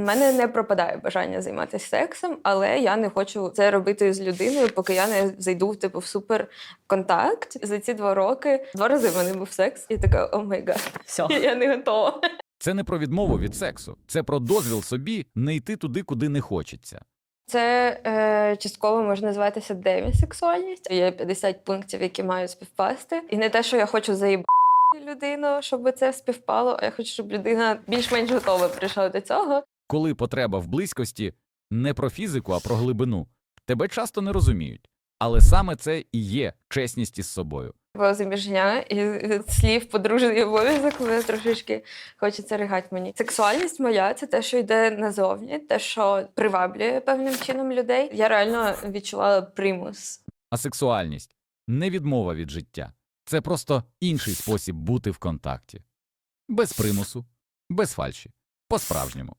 У мене не пропадає бажання займатися сексом, але я не хочу це робити з людиною, поки я не зайду типу, в супер контакт. За ці два роки два рази в мене був секс, і така о май гад, Все. я не готова. Це не про відмову від сексу, це про дозвіл собі не йти туди, куди не хочеться. Це е, частково може називатися демісексуальність. Є 50 пунктів, які мають співпасти. І не те, що я хочу заїбати людину, щоб це співпало, а я хочу, щоб людина більш-менш готова прийшла до цього. Коли потреба в близькості не про фізику, а про глибину, тебе часто не розуміють. Але саме це і є чесність із собою. Бо заміжня і слів подружений обов'язок мене трошечки хочеться ригати мені. Сексуальність моя це те, що йде назовні, те, що приваблює певним чином людей. Я реально відчувала примус. А сексуальність не відмова від життя. Це просто інший спосіб бути в контакті. Без примусу, без фальші, по-справжньому.